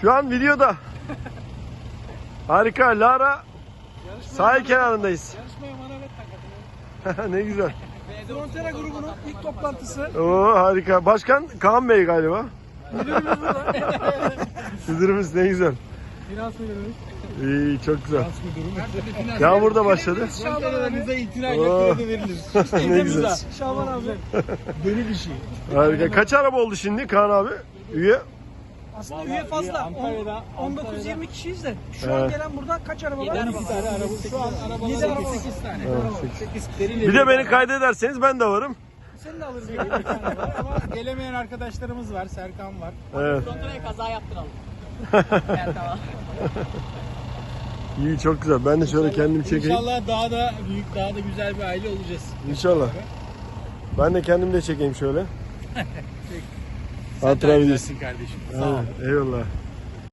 Şu an videoda. Harika. Lara sahil kenarındayız. Yarışmaya manavet takatına. ne güzel. Frontera grubunun ilk toplantısı. Oo harika. Başkan Kaan Bey galiba. Müdürümüz burada. Müdürümüz ne güzel. Finans müdürümüz. İyi çok güzel. Yağmur da başladı. İtirak Oo. kredi verilir. ne güzel. Şaban abi. Deli bir şey. Harika. Kaç araba oldu şimdi Kaan abi? Üye? Aslında Vallahi üye fazla. Antalya'da- 19-20 kişiyiz de. Şu an Evet. gelen burada kaç araba var? 12 tane araba. Şu an arabalar Yedi araba var. 8 tane. Evet, sekiz. 8 deri Bir de beni kaydederseniz ben de varım. Seni de alırız. var ama gelemeyen arkadaşlarımız var. Serkan var. Evet. Frontona'ya kaza yaptın aldım. evet tamam. İyi çok güzel. Ben de şöyle kendimi çekeyim. İnşallah daha da büyük, daha da güzel bir aile olacağız. İnşallah. Ben de kendimi de çekeyim şöyle. Sen takip edersin kardeşim. Sağ ol. Eyvallah.